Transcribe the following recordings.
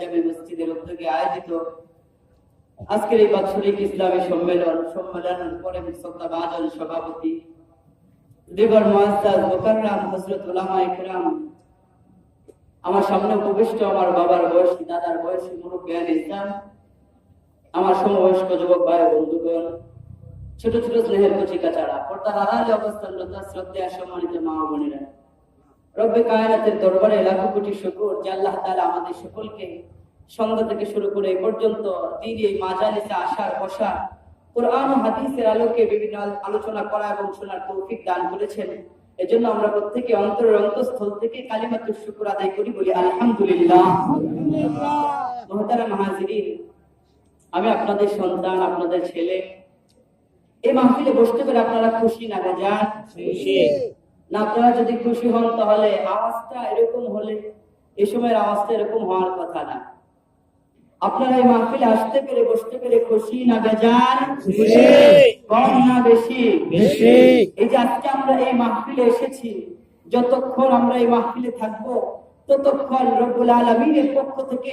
জামে মসজিদের উদ্যোগে আয়োজিত আজকের এই বাৎসরিক ইসলামী সম্মেলন বাজন সভাপতি, দেবর উলামা ইকরাম, আমার সামনে উপবিষ্ট আমার বাবার বয়সী, দাদার বয়সী মুরব্বিয়ান ইসলাম, আমার সমবয়স্ক যুবক ভাই বন্ধুগণ, ছোট ছোট স্নেহের কচিকা চারা পর্দার আড়ালে অবস্থানরত শ্রদ্ধা সম্মানিত মা বোনেরা। রব্বে কায়নাতের দরবারে লাখো কোটি শুকর, যে আল্লাহ তাআলা আমাদের সকলকে সন্ধ্যা থেকে শুরু করে পর্যন্ত দিন এই মাজালিসে আসার বসা কোরআন ও হাদিসের আলোকে বিভিন্ন আলোচনা করা এবং শোনার তৌফিক দান করেছেন। এজন্য আমরা প্রত্যেকে অন্তরের অন্তঃস্থল থেকে কালিমাতুর শুকর আদায় করি বলি আলহামদুলিল্লাহ। হাজিরিন, আমি আপনাদের সন্তান, আপনাদের ছেলে। এই মাহফিলে বসতে পেরে আপনারা খুশি না বেজান না আপনারা যদি খুশি হন তাহলে আওয়াজটা এরকম হলে এই সময়ের আওয়াজটা এরকম হওয়ার কথা না। আপনারা এই মাহফিলে আসতে পেরে বসতে পেরে খুশি না বেজান খুশি। কম না বেশি? বেশি। এই যে আজকে আমরা এই মাহফিলে এসেছি যতক্ষণ আমরা এই মাহফিলে থাকব ততক্ষণ রব্বুল আলমিনের পক্ষ থেকে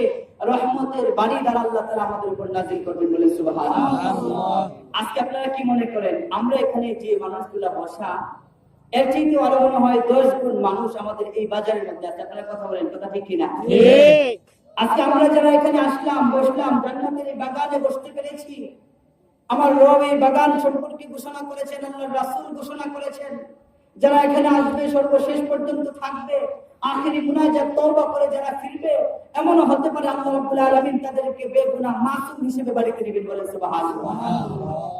রহমতের বাড়ি দ্বারা আল্লাহ তাআলা আমাদের উপর নাজিল করবেন বলে সুবহানাল্লাহ। আজকে আপনারা কি মনে করেন? আমরা এখানে যে মানুষগুলা বসা এর চাইতে আরও মনে হয় দশ গুণ মানুষ আমাদের এই বাজারের মধ্যে আছে। আপনারা কথা বলেন কথা ঠিক কিনা? আজকে আমরা যারা এখানে আসলাম বসলাম জান্নাতের এই বাগানে বসতে পেরেছি। আমার রব এই বাগান সম্পর্কে ঘোষণা করেছেন আল্লাহ রাসূল ঘোষণা করেছেন। যারা এখানে আসবে সর্বশেষ পর্যন্ত থাকবে। আখেরি তওবা করে যারা ফিরবে এমনও হতে পারে আল্লাহ রাব্বুল আলামিন তাদেরকে বেগুনাহ মাসুম হিসেবে বাড়িতে নেবেন বলে সুবহানাল্লাহ।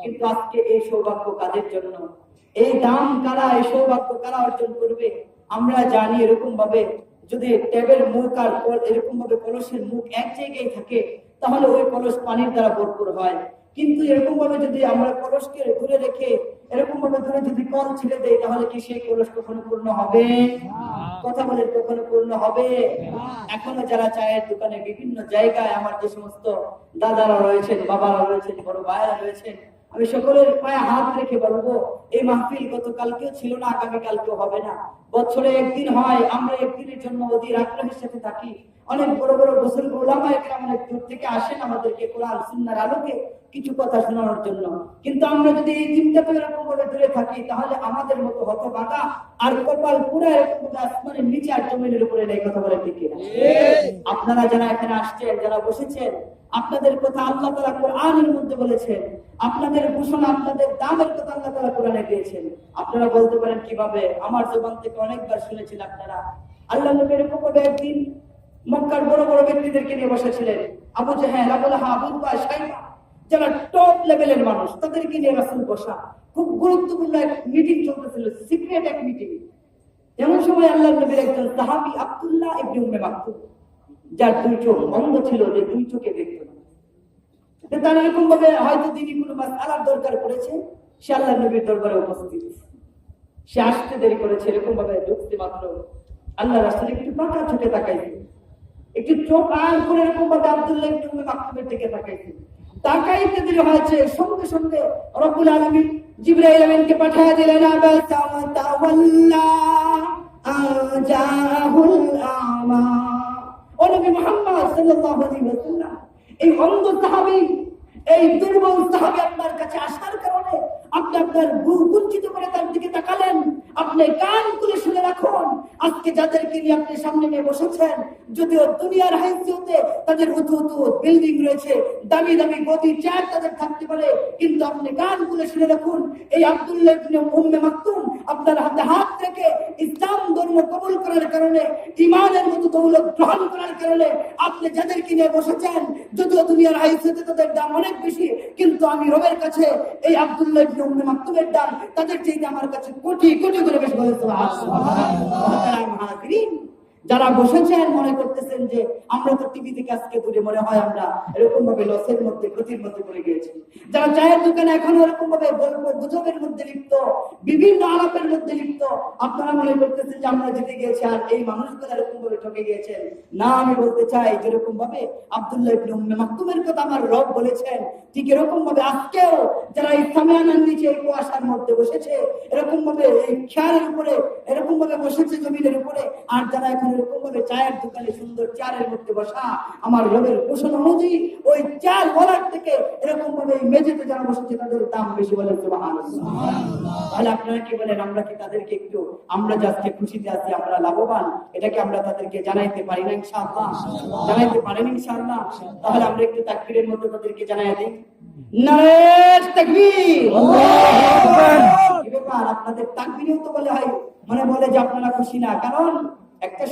কিন্তু আজকে এই সৌভাগ্য কাদের জন্য? এই দাম কারা এই সৌভাগ্য কারা অর্জন করবে? আমরা জানি এরকম ভাবে যদি ট্যাবের মুখ আর এরকম ভাবে কলসের মুখ এক জায়গায় থাকে তাহলে ওই কলস পানির দ্বারা ভরপুর হয়। কিন্তু এরকম ভাবে যদি আমরা কলসকে দূরে রেখে এরকম ভাবে দূরে যদি কল ছেড়ে দেয় তাহলে কি সেই কলস কখনো পূর্ণ হবে? কথা বলে কখনো পূর্ণ হবে? এখনও যারা চায়ের দোকানে বিভিন্ন জায়গায় আমার যে সমস্ত দাদারা রয়েছেন বাবারা রয়েছেন বড় ভাইরা রয়েছেন আমি সকলের পায়ে হাত রেখে বলব, এই মাহফিল গতকালকেও ছিল না আগামী কালকেও হবে না। বছরে একদিন হয়, আমরা একদিনের জন্য অধীর আগ্রহের সাথে থাকি। অনেক বড় বড় গোসল ওলামা একরাম অনেক দূর থেকে আসেন আমাদেরকে কোরআন সুন্নাহর আলোকে কিছু কথা শোনানোর জন্য। কিন্তু আমরা যদি এই চিন্তাতে এরকম করে দূরে থাকি, তাহলে আমাদের মতো হতবাগা আর কপাল পুরো এরকম আসমানের নিচে আর জমিনের উপরে নেই কথা বলে ঠিক কিনা? আপনারা যারা এখানে আসছেন, যারা বসেছেন, আপনাদের কথা আল্লাহ তাআলা কোরআনের মধ্যে বলেছেন। আপনাদের ঘোষণা, আপনাদের দামের কথা আল্লাহ তাআলা কোরআনে দিয়েছেন। আপনারা বলতে পারেন কীভাবে? আমার জবান থেকে অনেকবার শুনেছেন আপনারা। আল্লাহ নবী এরকম ভাবে একদিন মক্কার বড় বড় ব্যক্তিদেরকে নিয়ে বসেছিলেন। Abu Jahl, Abu Lahab, Abu Utba যারা টপ লেভেলের মানুষ, তাদেরকে নিয়ে রাসূল বসা। খুব গুরুত্বপূর্ণ এক মিটিং চলতেছিল সিক্রেট এক মিটিং এমন সময় আল্লাহ নবীর একজন সাহাবী আব্দুল্লাহ ইবনে উম্মে মাকতুম যার দুই চোখ অন্ধ ছিল যে দুই চোখে দেখত না। তার এরকম ভাবে হয়তো তিনি কোনো মাসআলার দরকার পড়েছে, সে আল্লাহ নবীর দরবারে উপস্থিত। সে আসতে দেরি করেছে এরকম ভাবে ঢুকতে মাত্র আল্লাহ রাসূল একটু পাকা চোখে তাকাইছে। একটু চোখ আর করে এরকম ভাবে আব্দুল্লাহ উম্মে মাকতুমের দিকে তাকাইছে। তাকাইতে দেরি হয়েছে, সঙ্গে সঙ্গে রব্বুল আলামিন জিবরাইল আমিনকে পাঠিয়ে দিলেন তাওয়াল্লা আজাহুল আমা ও মোহাম্মদ এই অন্ধ সাহাবী, এই দুর্বল সাহাবী আপনার কাছে আসার কারণে আপনি আপনার বুক কুঞ্চিত করে তার দিকে তাকালেন। আপনি কান খুলে আজকে যাদেরকে নিয়ে আপনি সামনে নিয়ে বসেছেন, যদিও দুনিয়ার হাইসিয়তে তাদের উঁচু উঁচু বিল্ডিং রয়েছে, দামি দামি গদি চেয়ার তাদের থাকতে পারে, কিন্তু আপনি গান খুলে শুনে রাখুন। এই আব্দুল্লাহ উম্মে মাকতুম আপনার হাতে হাত রেখে ইসলাম ধর্ম কবুল করার কারণে ইমানের মতো দৌলত গ্রহণ করার কারণে আপনি যাদেরকে নিয়ে বসেছেন, যদিও দুনিয়ার হাইসিয়তে তাদের দাম অনেক বেশি, কিন্তু আমি রবের কাছে এই আব্দুল্লাহ উম্মে মাকতুমের দাম তাদের চাইতে আমার কাছে কোটি কোটি করে বেশি বলে, সুবহানাল্লাহ। যারা বসেছেন মনে করতেছেন যে আমরা তো টিভি থেকে আজকে দূরে, মনে হয় আমরা এরকম ভাবে লসের মধ্যে, ক্ষতির মধ্যে পড়ে গিয়েছি। যারা চায়ের দোকানে এখনও এরকম ভাবে গল্প গুজবের মধ্যে লিপ্ত, বিভিন্ন আলাপের মধ্যে লিপ্ত, আপনারা মনে করতেছেন যে আমরা জিতে গিয়েছি আর এই মানুষগুলো এরকম ভাবে ঠকে গিয়েছেন? না, আমি বলতে চাই যেরকম ভাবে আব্দুল্লাহ ইবনে উম্মে মাকতুমের কথা আমার রব বলেছেন, ঠিক এরকম ভাবে আজকেও যারা ইসলামে আনার নিচে এই কুয়াশার মধ্যে বসেছে এরকম ভাবে এই খেয়ালের উপরে এরকম ভাবে বসেছে জমিনের উপরে, আর যারা এখন এরকম ভাবে চায়ের দোকানে সুন্দর চেয়ারের মধ্যে বসা আমার রবের ঘোষণা অনুযায়ী ওই চেয়ার বলার থেকে এরকম ভাবে এই মেঝেতে যারা বসেছে তাদের দাম বেশি বলে তাহলে আপনারা কি বলেন আমরা কি তাদেরকে একটু আমরা যে আজকে খুশিতে আছি আমরা লাভবান? এটাকে আমরা তাদেরকে জানাইতে পারি না ইনশাআল্লাহ? জানাইতে পারেন ইনশাআল্লাহ? তাহলে আমরা একটু তাকবীরের মধ্যে তাদেরকে জানাই দিই। নারে তাকবীর। ব্যাপার আপনাদের তাকবীরেও তো বলে হয় মানে বলে যে আপনারা খুশি না। কারণ একটা